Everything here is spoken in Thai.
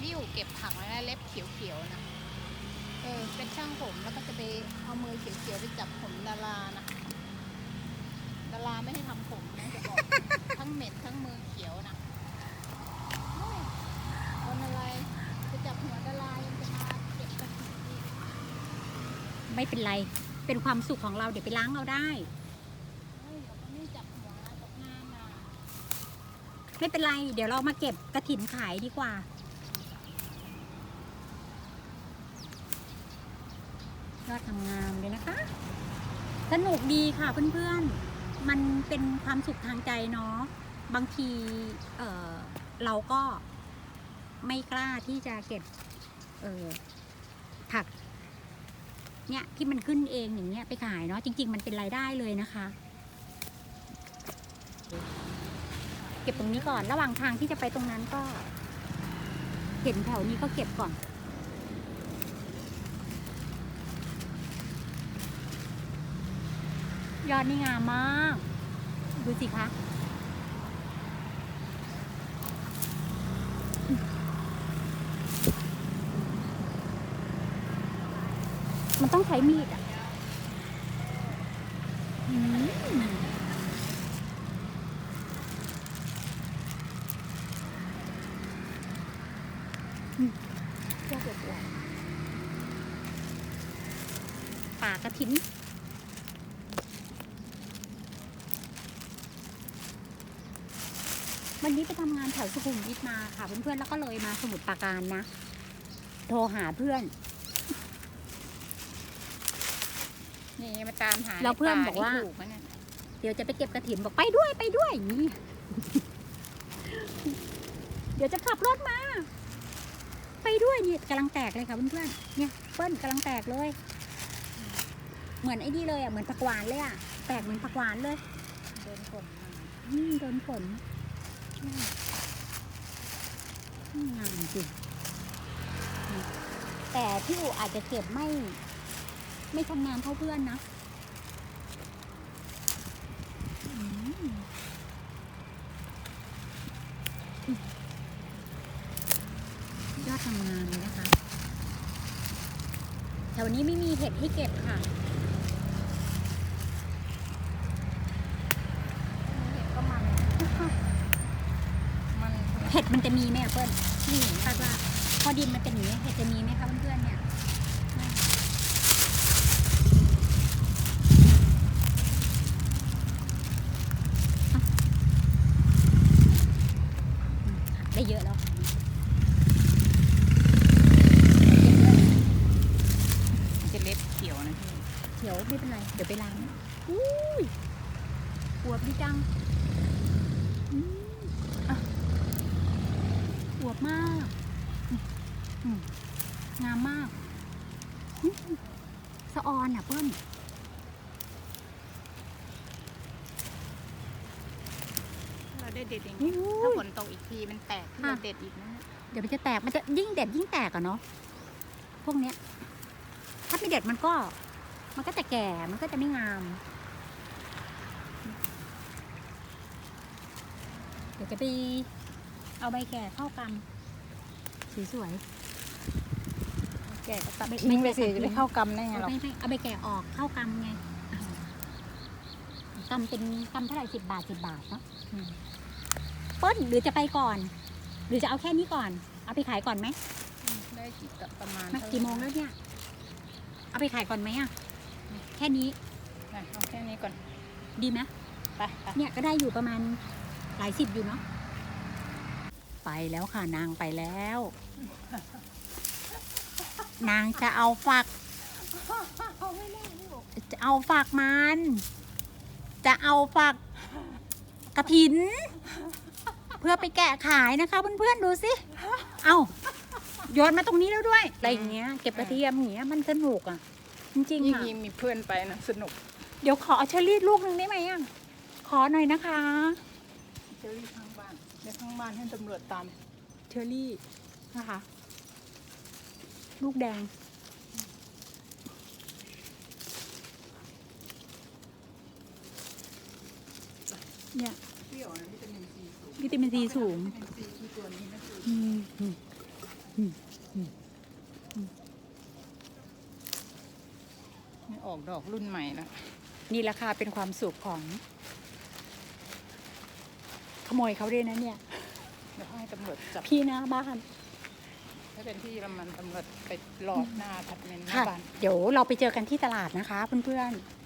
ที่อยู่เก็บผักแล้วนะเล็บเขียวๆนะเออเป็นช่างผมแล้วก็จะไปเอามือเขียวๆไปจับผมดารานะดาราไม่ได้ทำผมนะจะบอกทั้งเหม็นทั้งมือเขียวนะเฮ้ยคนอะไรจะจับหัวดารายังจะมาเก็บกระถิ่นอีกไม่เป็นไร เป็นความสุขของเราเดี๋ยวไปล้างเอาได้ เฮ้ยเราก็ไม่จับหัวตกงานนะ ไม่เป็นไร เดี๋ยวเรามาเก็บกระถินขายดีกว่า ยอดทำงามเลยนะคะ สนุกดีค่ะเพื่อนๆ มันเป็นความสุขทางใจเนาะ บางทีเออเราก็ไม่กล้าที่จะเก็บเออผักเนี่ยที่มันขึ้นเองอย่างเงี้ยไปขายเนาะจริง ๆ มันเป็นรายได้เลยนะคะ เก็บตรงนี้ก่อนระหว่างทางที่จะไปตรงนั้นก็ เห็นแถวนี้ก็เก็บก่อน ยอดนี่งามมาก ดูสิคะมันต้องใช้มีดอะอืมยอดอวบๆป่ากระถิน วันนี้ไปทำงานแถวสุขุมวิทมาค่ะเพื่อนๆแล้วก็เลยมาสมุทรปราการนะ โทรหาเพื่อน นี่มาตามหาแล้วเพื่อนใป่บอกว่าถูกไหมเนี่ยเดี๋ยวจะไปเก็บกระถินบอกไปด้วยไปด้วยอย่างนี้เดี๋ยวจะขับรถมา ไปด้วยนี่กำลังแตกเลยค่ะเพื่อนๆเนี่ยเปิ้ลกำลังแตกเลย เหมือนไอ้นี่เลยอะเหมือนผักหวานเลยอะแตกเหมือนผักหวานเลยโดนฝนมาอืมโดนฝนอืมอืม งามจริงแต่พี่อูอาจจะเก็บไม่ ไม่ชำนาญเท่าเพื่อนนะยอดทำงานเลยนะคะแถวนี้ไม่มีเห็ดให้เก็บค่ะเห็นก็มันมัน เห็ดมันจะมีไหมอะเปิ้ลนี่คาดว่าพอดินมันเป็นอย่างนี้เห็ดจะมีไหมคะเพื่อนๆเนี่ยได้เยอะแล้วค่ะจะเล็บเขียวนะพี่เดี๋ยวไม่เป็นไร เดี๋ยวไปล้างอุ้ยอวบดีจังอืมอะอ วบมากอืมอืมงามมากอืมสะออนอะเปิ้ลเราได้เด็ดอย่างอุ้นี้ถ้ายฝนตกอีกทีมันแตกที่เราค่ะเด็ดอีกนะเนี่ยเดี๋ยวมันจะแตกมันจะยิ่งเด็ดยิ่งแตกอะเนาะพวกเนี้ย ถ้าไม่เด็ดมันก็ มันก็จะแก่มันก็จะไม่งามเดี๋ยวจะไป เอาใบแก่เข้ากำสวยแก่ก็ตัดไม่ทิ้งไปไม่สิตัดทิ้งจะไปเข้ากำได้ๆไงเอาหรอไม่ไม่เอาใบแก่ออกเข้ากำไงกำเป็นกำเท่าไหร่สิบบาทสิบบาทเนาะอืมเปิ้ลหรือจะไปก่อน หรือจะเอาแค่นี้ก่อน เอาไปขายก่อนไหมได้กี่กะประมาณมากี่โมงแล้วเนี่ยเอาไปขายก่อนไหมอะแค่นี้นะเอาแค่นี้ก่อน ดีไหมไปไปเนี่ยก็ได้อยู่ประมาณหลายสิบอยู่เนาะ ไปแล้วค่ะนางไปแล้ว นางจะเอาฝัก จะเอาฝักมัน จะเอาฝักกระถิน เพื่อไปแกะขายนะคะเพื่อนๆดูสิ เอาโยนมาตรงนี้แล้วด้วย อะไรอย่างเงี้ย เก็บกระเทียมอย่างเงี้ยมันสนุกอะ จริงยิ่ๆงอะยิ่งมีเพื่อนไปนะสนุก เดี๋ยวขอเอาเชอรี่ลูกหนึ่งได้ไหมอะ ขอหน่อยนะคะเจอรี่ จาข้างบ้านให้ตำรวจตามเชอรี่นะคะ ลูกแดง เนี่ยวิตามินซีสูงออกดอกรุ่นใหม่แล้วนี่ราคาเป็นความสุขของ ขโมยเขาด้วยนะเนี่ยเดี๋ยวให้ตำรวจจับพี่หน้าบ้าน ถ้าเป็นที่ละมันตำรวจไปหลอดหน้าทัดเมนหน้าค่ะ บ้าน เดี๋ยวเราไปเจอกันที่ตลาดนะคะเพื่อนๆ